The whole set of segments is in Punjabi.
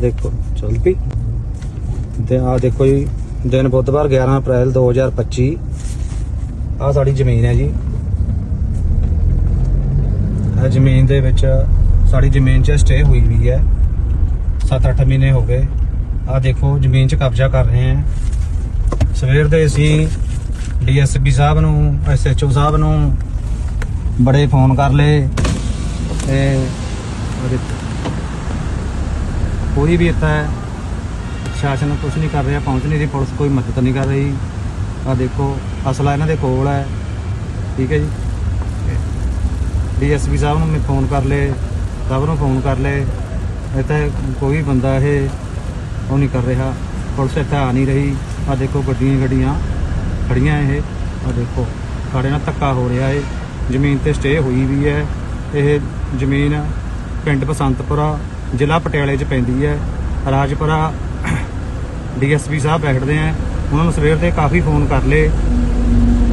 ਦੇਖੋ, ਚੱਲ ਪਈ। ਤੇ ਆ ਦੇਖੋ ਜੀ, ਦਿਨ ਬੁੱਧਵਾਰ 11 ਅਪ੍ਰੈਲ 2025 ਆ ਸਾਡੀ ਜ਼ਮੀਨ ਹੈ ਜੀ। ਇਹ ਜ਼ਮੀਨ ਦੇ ਵਿੱਚ ਸਾਡੀ ਜ਼ਮੀਨ 'ਚ ਸਟੇ ਹੋਈ ਵੀ ਹੈ। 7-8 ਮਹੀਨੇ ਹੋ ਗਏ। ਆ ਦੇਖੋ, ਜ਼ਮੀਨ 'ਚ ਕਬਜ਼ਾ ਕਰ ਰਹੇ ਹਾਂ। ਸਵੇਰ ਦੇ ਅਸੀਂ ਡੀਐਸਪੀ ਸਾਹਿਬ ਨੂੰ ਐਸਐਚਓ ਸਾਹਿਬ ਨੂੰ ਬੜੇ ਫੋਨ ਕਰ ਲਏ। ਤੇ ਕੋਈ ਵੀ ਇੱਥੇ ਸ਼ਾਸਨ ਕੁਝ ਨਹੀਂ ਕਰ ਰਿਹਾ, ਪਹੁੰਚ ਨਹੀਂ ਰਹੀ, ਪੁਲਿਸ ਕੋਈ ਮਦਦ ਨਹੀਂ ਕਰ ਰਹੀ। ਆ ਦੇਖੋ, ਅਸਲਾ ਇਹਨਾਂ ਦੇ ਕੋਲ ਹੈ। ਠੀਕ ਹੈ ਜੀ। ਡੀਐਸਪੀ ਸਾਹਿਬ ਨੂੰ ਮੈਂ ਫੋਨ ਕਰ ਲਏ, ਸਭ ਨੂੰ ਫੋਨ ਕਰ ਲਏ। ਇੱਥੇ ਕੋਈ ਬੰਦਾ ਇਹ ਉਹ ਨਹੀਂ ਕਰ ਰਿਹਾ। ਪੁਲਿਸ ਇੱਥੇ ਆ ਨਹੀਂ ਰਹੀ। ਆ ਦੇਖੋ, ਗੱਡੀਆਂ ਗੱਡੀਆਂ ਖੜੀਆਂ ਇਹ। ਆ ਦੇਖੋ, ਸਾਡੇ ਨਾਲ ਧੱਕਾ ਹੋ ਰਿਹਾ ਏ ਜ਼ਮੀਨ ਤੇ ਸਟੇ ਹੋਈ ਵੀ ਹੈ। ਇਹ ਜ਼ਮੀਨ ਪਿੰਡ ਬਸੰਤਪੁਰਾ ਜ਼ਿਲ੍ਹਾ ਪਟਿਆਲੇ 'ਚ ਪੈਂਦੀ ਹੈ। ਰਾਜਪੁਰਾ ਡੀਐਸਪੀ ਸਾਹਿਬ ਬੈਠਦੇ ਆ। ਉਹਨਾਂ ਨੂੰ ਸਵੇਰ ਦੇ ਕਾਫੀ ਫੋਨ ਕਰ ਲਏ।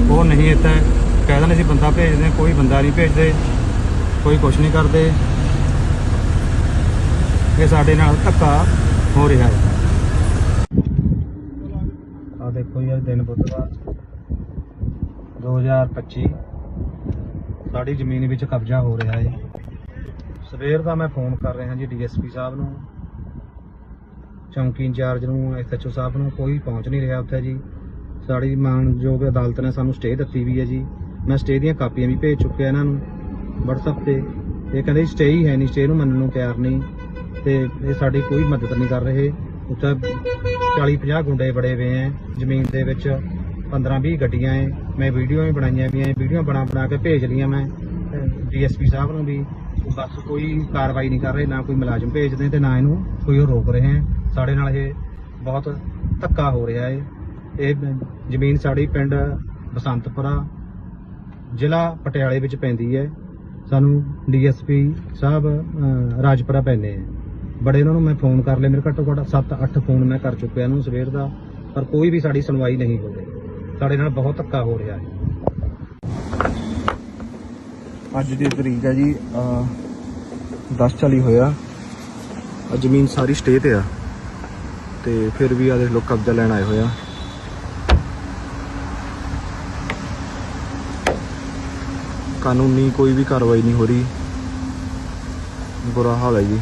ਉਹ ਨਹੀਂ ਇੱਥੇ। ਕਹਿ ਦਿੰਦੇ ਸੀ ਬੰਦਾ ਭੇਜਦੇ ਕੋਈ ਬੰਦਾ ਨਹੀਂ ਭੇਜਦੇ। ਕੋਈ ਕੁਝ ਨਹੀਂ ਕਰਦੇ। ਇਹ ਸਾਡੇ ਨਾਲ ਧੱਕਾ ਹੋ ਰਿਹਾ ਹੈ। ਆ ਦੇਖੋ ਜੀ ਅੱਜ ਦਿਨ ਬੁੱਧਵਾਰ 2025 ਸਾਡੀ ਜ਼ਮੀਨ ਵਿੱਚ ਕਬਜ਼ਾ ਹੋ ਰਿਹਾ ਹੈ। ਸਵੇਰ ਦਾ ਮੈਂ ਫੋਨ ਕਰ ਰਿਹਾ ਜੀ ਡੀਐਸਪੀ ਸਾਹਿਬ ਨੂੰ। ਚੌਂਕੀ ਇੰਚਾਰਜ ਨੂੰ ਐਸਐਚਓ ਸਾਹਿਬ ਨੂੰ, ਕੋਈ ਪਹੁੰਚ ਨਹੀਂ ਰਿਹਾ ਉੱਥੇ ਜੀ। ਸਾਡੀ ਮਾਨਯੋਗ ਅਦਾਲਤ ਨੇ ਸਾਨੂੰ ਸਟੇ ਦਿੱਤੀ ਵੀ ਹੈ ਜੀ। ਮੈਂ ਸਟੇ ਦੀਆਂ ਕਾਪੀਆਂ ਵੀ ਭੇਜ ਚੁੱਕਿਆ ਇਹਨਾਂ ਨੂੰ WhatsApp ਤੇ। ਇਹ ਕਹਿੰਦੇ ਸਟੇ ਹੀ ਹੈ ਨਹੀਂ, ਸਟੇ ਨੂੰ ਮੰਨਣ ਨੂੰ ਤਿਆਰ ਨਹੀਂ। ਤੇ ਇਹ ਸਾਡੀ ਕੋਈ ਮਦਦ ਨਹੀਂ ਕਰ ਰਹੇ। ਉੱਥੇ 40 50 ਗੁੰਡੇ ਬੜੇ ਹੋਏ ਐ ਜ਼ਮੀਨ ਦੇ ਵਿੱਚ 15 20 ਗੱਡੀਆਂ ਐ ਮੈਂ ਵੀਡੀਓ ਵੀ ਬਣਾਈਆਂ ਵੀ ਐ ਵੀਡੀਓ ਬਣਾ ਬਣਾ ਕੇ ਭੇਜ ਲਈਆਂ ਮੈਂ। ਡੀਐਸਪੀ ਸਾਹਿਬ ਨੂੰ ਵੀ ਬਸ ਕੋਈ ਕਾਰਵਾਈ ਨਹੀਂ ਕਰ ਰਹੇ, ਨਾ ਕੋਈ ਮੁਲਾਜ਼ਮ ਭੇਜਦੇ ਤੇ ਨਾ ਇਹਨੂੰ ਕੋਈ ਉਹ ਰੋਕ ਰਹੇ ਹੈ। ਸਾਡੇ ਨਾਲ ਇਹ ਬਹੁਤ ਧੱਕਾ ਹੋ ਰਿਹਾ ਹੈ। ਇਹ ਜ਼ਮੀਨ ਸਾਡੀ ਪਿੰਡ ਬਸੰਤਪੁਰਾ ਜ਼ਿਲ੍ਹਾ ਪਟਿਆਲੇ ਵਿੱਚ ਪੈਂਦੀ ਹੈ। ਸਾਨੂੰ ਡੀਐਸਪੀ ਸਾਹਿਬ ਰਾਜਪੁਰਾ ਪੈਂਦੇ ਆ ਬੜੇ ਉਹਨਾਂ ਨੂੰ ਮੈਂ ਫੋਨ ਕਰ ਲਏ ਮੇਰੇ ਘੱਟੋ ਘੱਟ 7-8 ਫੋਨ ਮੈਂ ਕਰ ਚੁੱਕਿਆ ਇਹਨੂੰ ਸਵੇਰ ਦਾ, ਪਰ ਕੋਈ ਵੀ ਸਾਡੀ ਸੁਣਵਾਈ ਨਹੀਂ ਹੋ ਰਹੀ। ਸਾਡੇ ਨਾਲ ਬਹੁਤ ਧੱਕਾ ਹੋ ਰਿਹਾ ਹੈ। ਅੱਜ ਦੀ ਤਰੀਕ ਹੈ ਜੀ 10 ਚਾਲੀ ਹੋਇਆ। ਆ ਜ਼ਮੀਨ ਸਾਰੀ ਸਟੇ ਤੇ ਆ। ਤੇ ਫਿਰ ਵੀ ਆ ਦੇਖ ਲੋ ਕਬਜ਼ਾ ਲੈਣ ਆਏ ਹੋਇਆ ਕਾਨੂੰਨੀ ਕੋਈ ਵੀ ਕਾਰਵਾਈ ਨਹੀਂ ਹੋ ਰਹੀ। ਬੁਰਾ ਹਾਲ ਹੈ ਜੀ।